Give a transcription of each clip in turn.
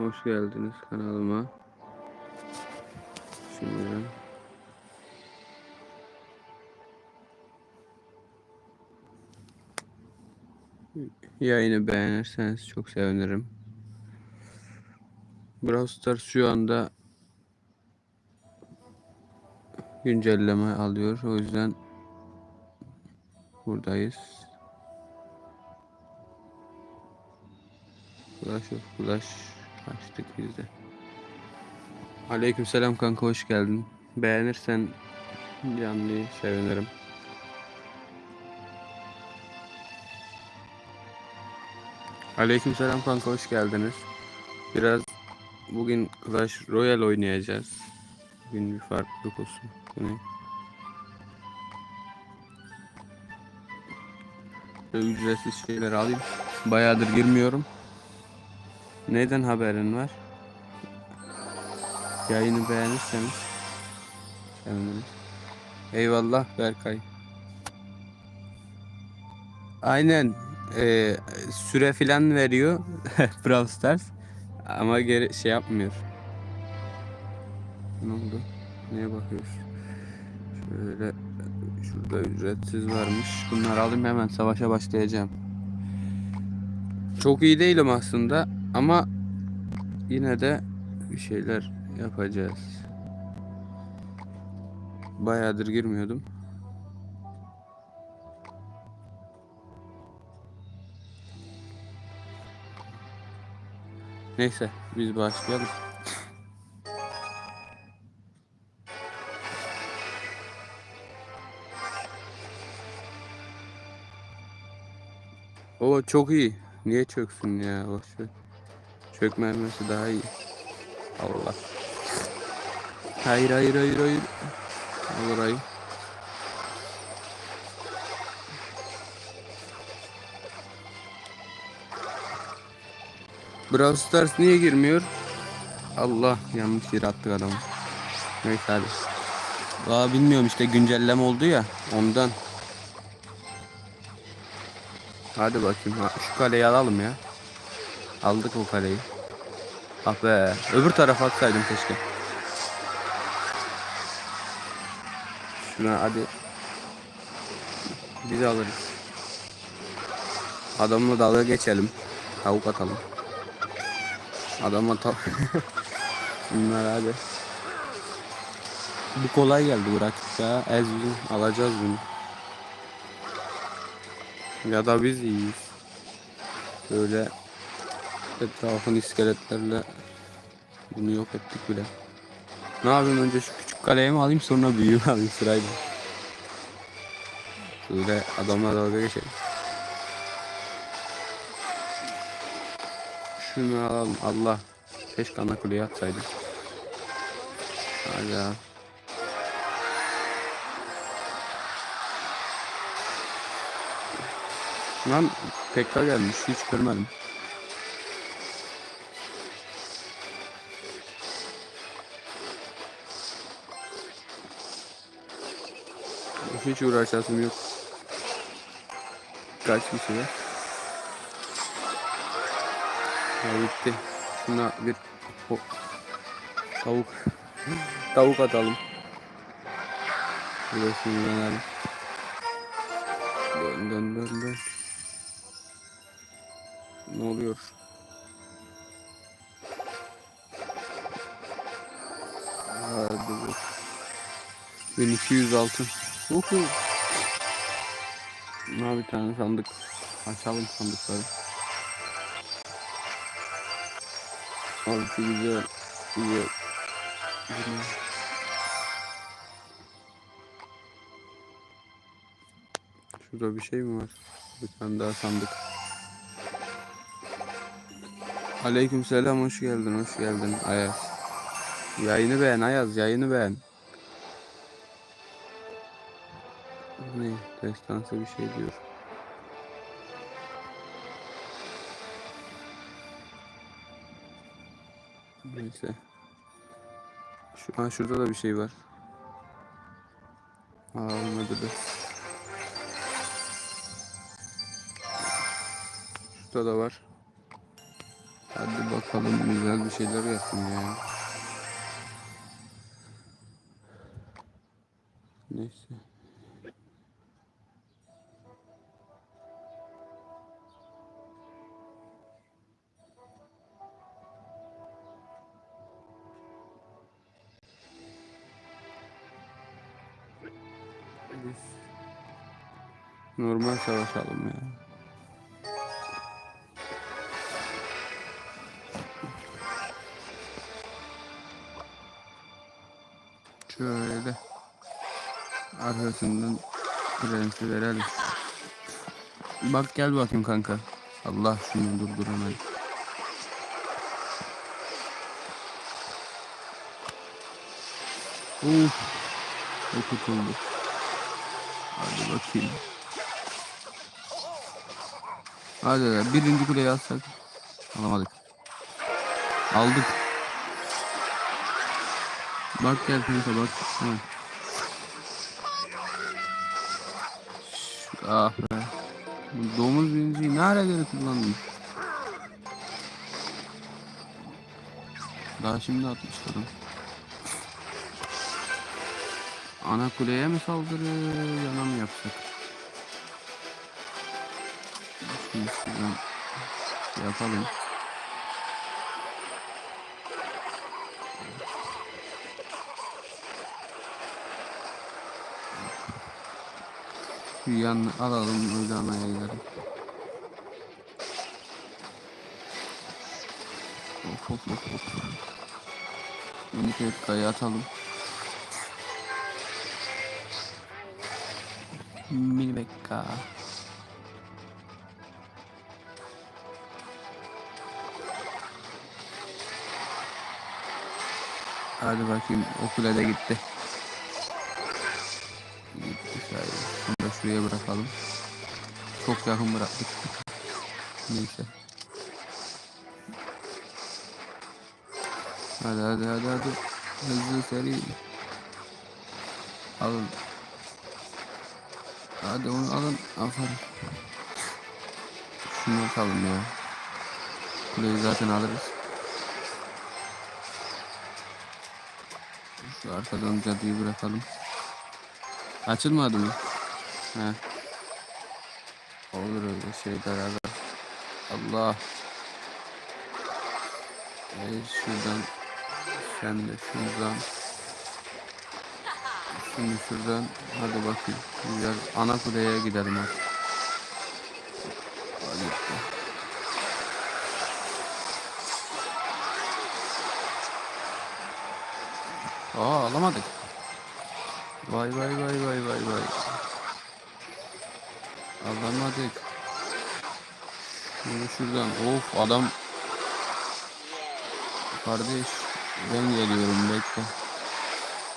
Hoş geldiniz kanalıma. Şimdi yayını beğenirseniz çok sevinirim. Brawl Stars şu anda güncelleme alıyor. O yüzden buradayız. Flash of Flash açtık biz de. Aleykümselam kanka hoş geldin. Beğenirsen canlıyı sevinirim. Aleykümselam kanka hoş geldiniz. Biraz bugün Clash Royale oynayacağız. Bugün bir farklılık olsun. Bu ne? Şöyle ücretsiz şeyler alayım. Bayağıdır girmiyorum. Neden haberin var? Yayını beğenirseniz sevinirim. Eyvallah Berkay. Aynen. Ee, süre filan veriyor Brawl Stars. Ama geri şey yapmıyor. Ne oldu? Neye bakıyoruz? Şöyle şurada ücretsiz varmış. Bunları alayım hemen savaşa başlayacağım. Çok iyi değilim aslında ama yine de bir şeyler yapacağız. Bayağıdır girmiyordum. Neyse biz başlayalım. O çok iyi. Niye çöksün ya? Boş ver. Çökmemesi daha iyi. Allah. Hayır hayır hayır hayır. Al orayı. Brawl Stars niye girmiyor? Allah yanlış yere attık adamı. Neyse hadi. Aa bilmiyorum işte güncelleme oldu ya ondan. Hadi bakayım. Şu kaleyi alalım ya. Aldık o kaleyi. Ah be. Öbür tarafa atsaydım keşke. Şuna hadi. Biz alırız. Adamla dalga geçelim. Tavuk atalım. Adamla tav... Bunlar hadi. Bu kolay geldi bırak ya. Ez bizim alacağız bunu. Ya da biz iyiyiz. Böyle etrafın iskeletlerle bunu yok ettik bile. Ne yapayım önce şu küçük kaleye mi alayım sonra büyüğü alayım sırayla. Şöyle adamla dalga geçelim. Şunu alalım Allah. Keşke ana kuleye atsaydım. Hadi ya. Lan tekrar gelmiş hiç görmedim. Hiç uğraşasım yok. Kaç kişi var? Ya bitti. Şuna bir ho- tavuk tavuk atalım. Burasını dönelim. Dön dön dön dön. Ne oluyor? Hadi bak. 1200 altın. Uhu. Ne bir tane sandık. Açalım sandıkları. Altı güzel. Güzel. Güzel. Şurada bir şey mi var? Bir tane daha sandık. Aleyküm selam hoş geldin hoş geldin Ayaz. Yayını beğen Ayaz yayını beğen. Ne destansı bir şey diyor. Neyse. Şu an şurada da bir şey var. Aa olmadı da. Şurada da var. Hadi bakalım güzel bir şeyler yapın ya. Neyse. Normal savaşalım ya. Şöyle arkasından prensi verelim. Bak gel bakayım kanka. Allah şunu durdur hemen. Uf. O tutuldu. Hadi bakayım. Hadi hadi. birinci kuleyi alsak. Alamadık. Aldık. Bak gel kanka bak. Ha. Ah be. Domuz birinciyi ne ara göre kullandım? Daha şimdi atmışlarım. Ana kuleye mi saldırır, yana mı yapsak? Şimdi yapalım. Şu alalım, öyle anaya gidelim. Of of of of. Bunu tek kaya atalım. Mini Bekka. Hadi bakayım o kule de gitti. Gitti şöyle. Şunu da şuraya bırakalım. Çok yakın bıraktık. Neyse. Hadi hadi hadi hadi. Hızlı seri. Alın. Hadi onu alın. Aferin. Şunu atalım ya. Kuleyi zaten alırız. Şu arkadan cadıyı bırakalım. Açılmadı mı? He. Olur öyle şeyler aga. Allah. Ee, şuradan. Sen de şuradan. Şimdi şuradan hadi bakayım. Güzel. Ana kuleye gidelim artık. Hadi Aa alamadık. Vay vay vay vay vay vay. Alamadık. Şimdi şuradan. Of adam. Kardeş ben geliyorum bekle.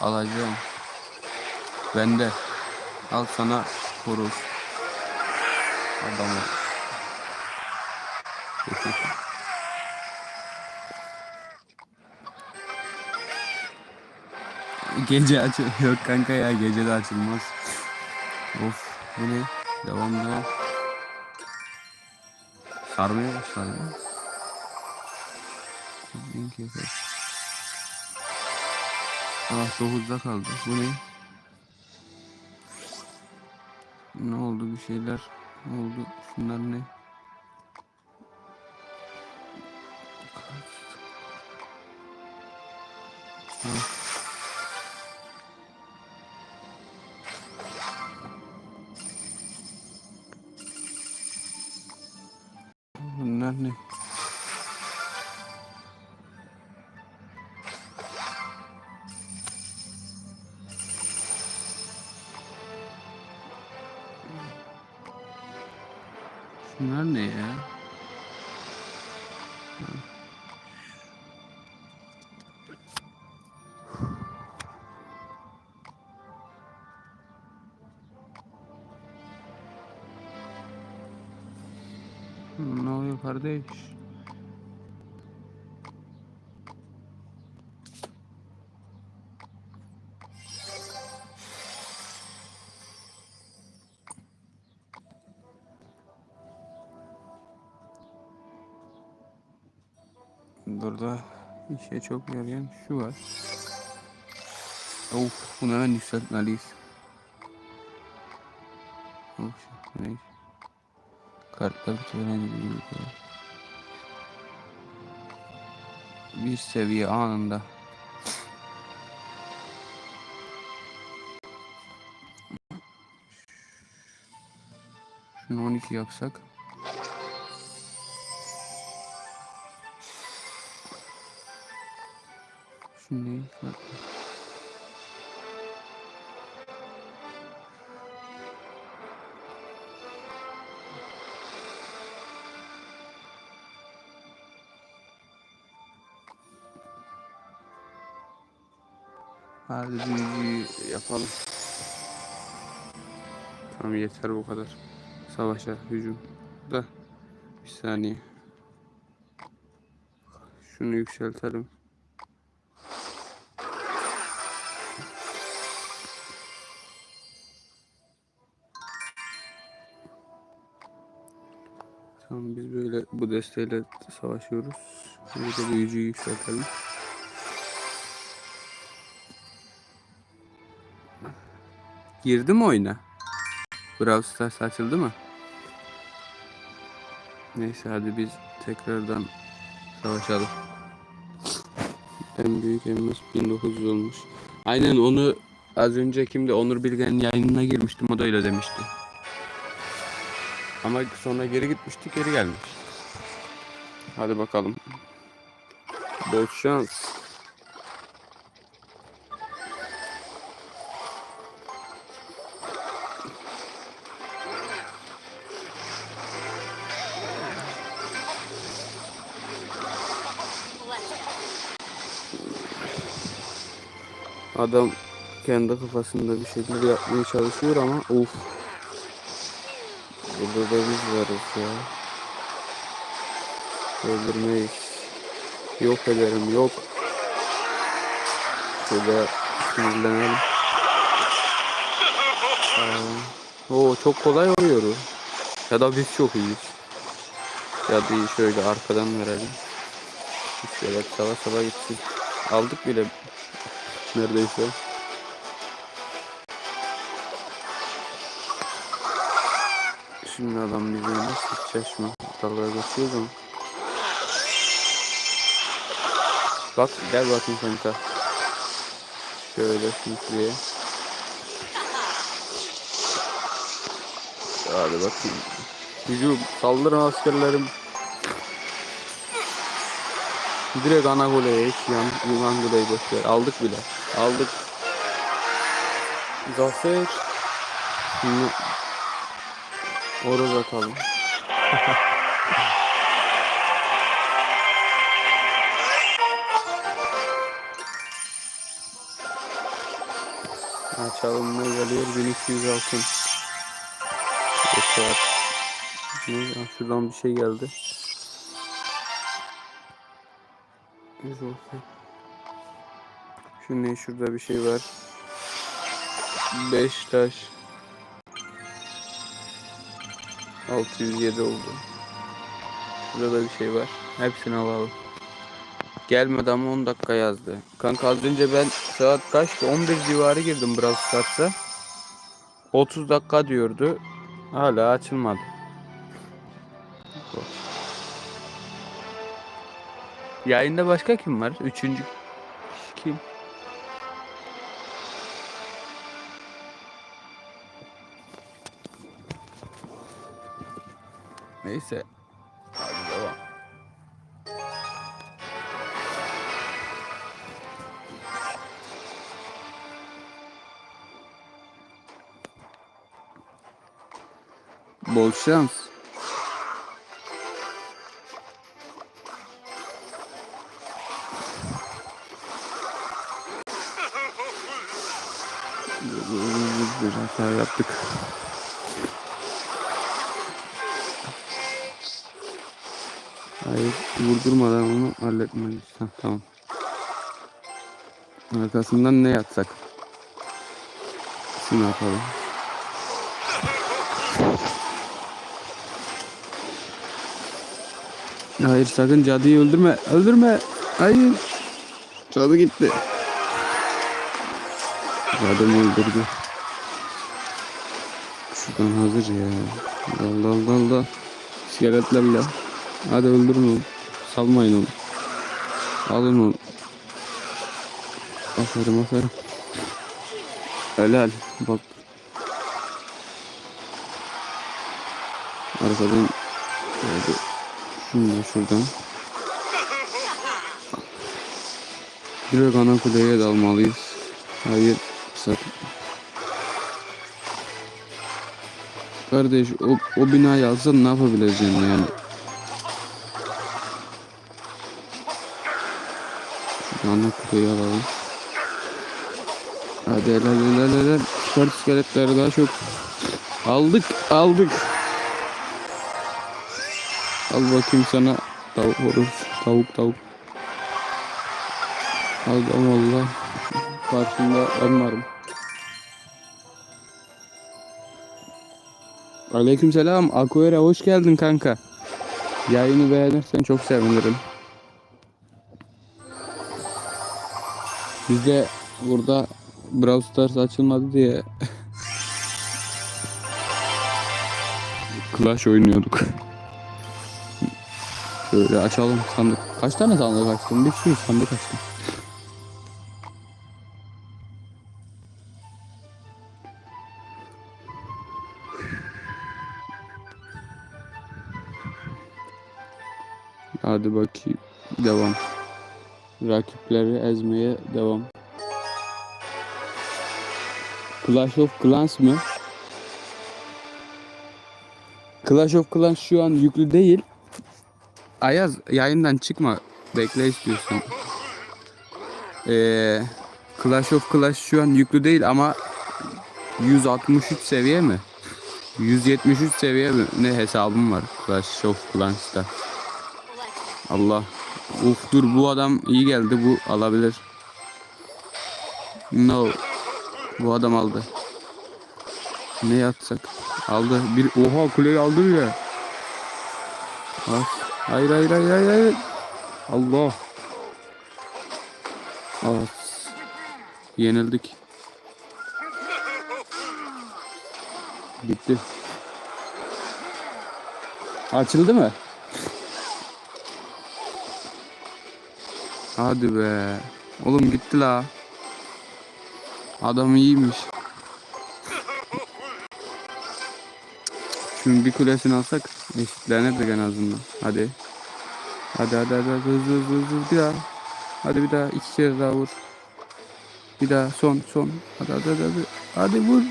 Alacağım. Bende. Al sana horoz. Adamı. Gece açıl yok kanka ya gece de açılmaz. Of bu ne? Devam devam. Sarmaya başladı ya. Link yeter. Ah 9'da kaldı. Bu ne? Ne oldu bir şeyler? Ne oldu? Şunlar ne? Bunlar ne? Şunlar ne kardeş? Burada işe çok yarayan şu var. Of bunu hemen yükseltmeliyiz. Of ne? Kartlar gibi gibi. Bir seviye anında. Şunu 12 yapsak. Şunu ne? Hadi büyücüyü yapalım. Tamam yeter bu kadar. Savaşa hücum. Da bir saniye. Şunu yükseltelim. Tamam biz böyle bu desteğiyle savaşıyoruz. Burada büyücüyü yükseltelim. Girdi mi oyuna? Brawl Stars açıldı mı? Neyse hadi biz tekrardan savaşalım. En büyük elmas 1900 olmuş. Aynen onu az önce kimde Onur Bilgen'in yayınına girmiştim o da öyle demişti. Ama sonra geri gitmişti geri gelmiş. Hadi bakalım. Bol şans. Adam kendi kafasında bir şeyler yapmaya çalışıyor ama of. Burada da biz varız ya. Öldürmeyiz. Yok ederim yok. Şurada sinirlenelim. Oo çok kolay oluyor. Ya da biz çok iyiyiz. Ya da şöyle arkadan verelim. Şöyle sava sava gitsin. Aldık bile neredeyse. Şimdi adam bize nasıl mı? Dalga geçiyoruz ama. Bak gel bakayım kanka. Şöyle şunu şuraya. Hadi bakayım. Hücum saldırın askerlerim. Direkt ana goleye hiç yan, yan goleyi boşver. Aldık bile. Aldık. Zafer. Şimdi orada atalım. Açalım ne geliyor 1200 altın. Şuradan bir şey geldi. Yüz olsun. Şu ne şurada bir şey var. 5 taş. 607 oldu. Şurada bir şey var. Hepsini alalım. Gelmedi ama 10 dakika yazdı. Kanka az önce ben saat kaçtı? 11 civarı girdim Brawl Stars'a. 30 dakika diyordu. Hala açılmadı. Yayında başka kim var? Üçüncü kim? Neyse. Hadi devam. Bol şans. Ha, tamam. Arkasından ne yapsak? Şunu yapalım. Hayır sakın cadıyı öldürme. Öldürme. Hayır. Canı gitti. Adam öldürdü. Şuradan hazır ya. Dal dal dal dal. İskeletlerle. Hadi öldürün onu. Salmayın onu. Alın onu. Aferin aferin. Helal. Bak. Arkadan Hadi. Şunu da şuradan. Direkt ana kuleye dalmalıyız. Hayır. Sakın. Kardeş o, o binayı alsan ne yapabileceksin yani? Ana kuleyi alalım. Hadi helal helal helal. Çıkart iskeletleri daha çok. Aldık aldık. Al bakayım sana tavuk horoz. Tavuk tavuk. Aldım valla. Karşında ben varım. Aleykümselam. Akuera hoş geldin kanka. Yayını beğenirsen çok sevinirim. Biz de burada Brawl Stars açılmadı diye Clash oynuyorduk. Şöyle açalım sandık. Kaç tane sandık açtım? Bir sürü sandık açtım. Hadi bakayım. Devam. Rakipleri ezmeye devam. Clash of Clans mı? Clash of Clans şu an yüklü değil. Ayaz yayından çıkma. Bekle istiyorsan. Ee, Clash of Clash şu an yüklü değil ama 163 seviye mi? 173 seviye mi? Ne hesabım var Clash of Clans'ta. Allah. Uf dur bu adam iyi geldi bu alabilir. No. Bu adam aldı. Ne yatsak? Aldı. Bir oha kuleyi aldı ya. Hayır hayır hayır hayır hayır. Allah. Evet. Yenildik. Gitti. Açıldı mı? Hadi be. Oğlum gitti la. Adam iyiymiş. Şunun bir kulesini alsak eşitlenirdik en azından. Hadi hadi hadi, hadi hızlı hızlı hızlı bir daha. Hadi bir daha iki kere daha vur. Bir daha son son. Hadi hadi hadi hadi. Hadi vur.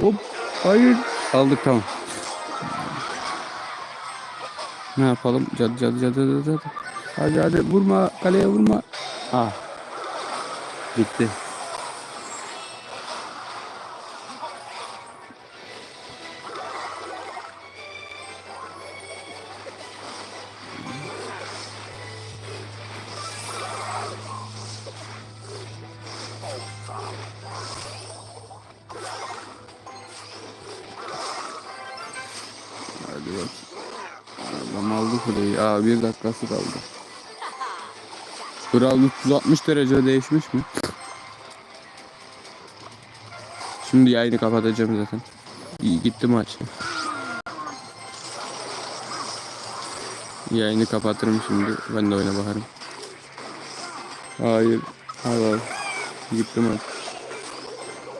Hop. Hayır. Aldık tamam. Ne yapalım? Cadı cadı cadı cadı. Hadi hadi vurma kaleye vurma. Ah. Bitti. Bir dakikası kaldı. Kral 360 derece değişmiş mi? Şimdi yayını kapatacağım zaten. İyi gitti maç. Yayını kapatırım şimdi. Ben de oyuna bakarım. Hayır. Hayır. Gitti maç.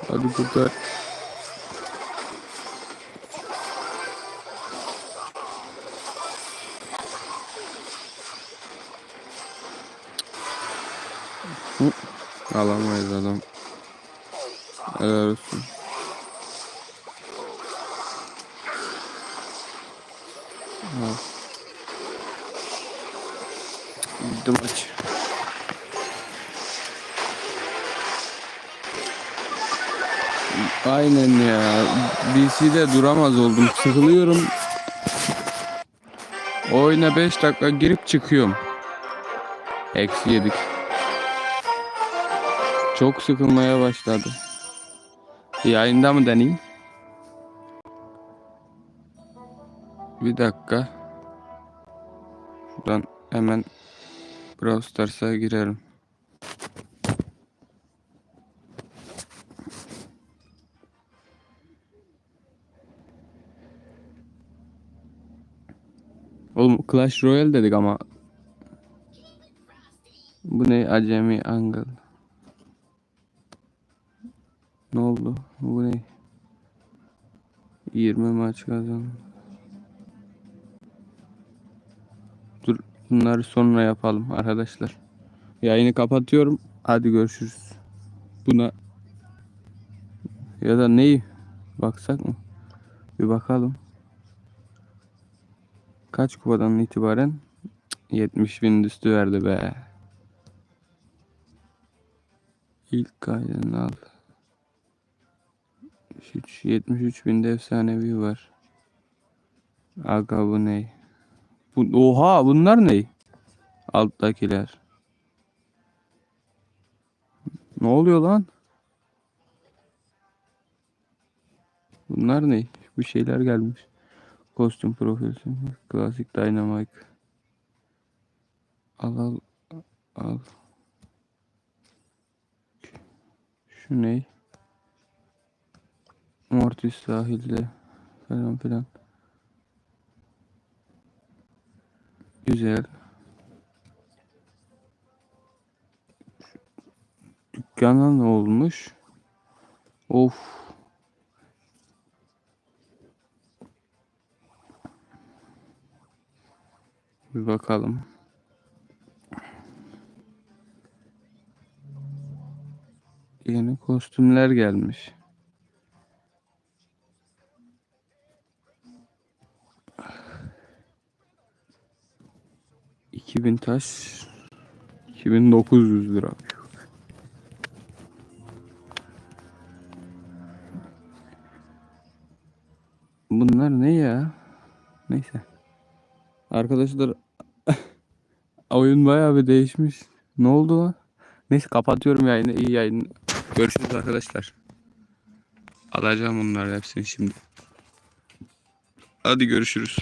Hadi kurtar. Alamayız adam. Helal olsun. Al. Bitti maç. Aynen ya. BC'de duramaz oldum. Sıkılıyorum. Oyuna 5 dakika girip çıkıyorum. Eksi yedik. Çok sıkılmaya başladı. Yayında mı deneyeyim? Bir dakika. Şuradan hemen Brawl girelim. Oğlum Clash Royale dedik ama bu ne acemi angle Ne oldu? Bu ne? 20 maç kazan. Dur bunları sonra yapalım arkadaşlar. Yayını kapatıyorum. Hadi görüşürüz. Buna ya da neyi baksak mı? Bir bakalım. Kaç kupadan itibaren? Cık, 70 bin üstü verdi be. İlk kaydını al. 73 73 binde efsanevi var. Aga bu ne? Bu, oha bunlar ne? Alttakiler. Ne oluyor lan? Bunlar ne? Bu şeyler gelmiş. Kostüm profil. Klasik Dynamite. Al al. Al. Şu ne? Mortis sahilde falan filan. Güzel. Dükkana ne olmuş? Of. Bir bakalım. Yeni kostümler gelmiş. 2000 taş 2900 lira. Bunlar ne ya? Neyse. Arkadaşlar oyun bayağı bir değişmiş. Ne oldu lan? Neyse kapatıyorum yayını. İyi yayın. Görüşürüz arkadaşlar. Alacağım bunları hepsini şimdi. Hadi görüşürüz.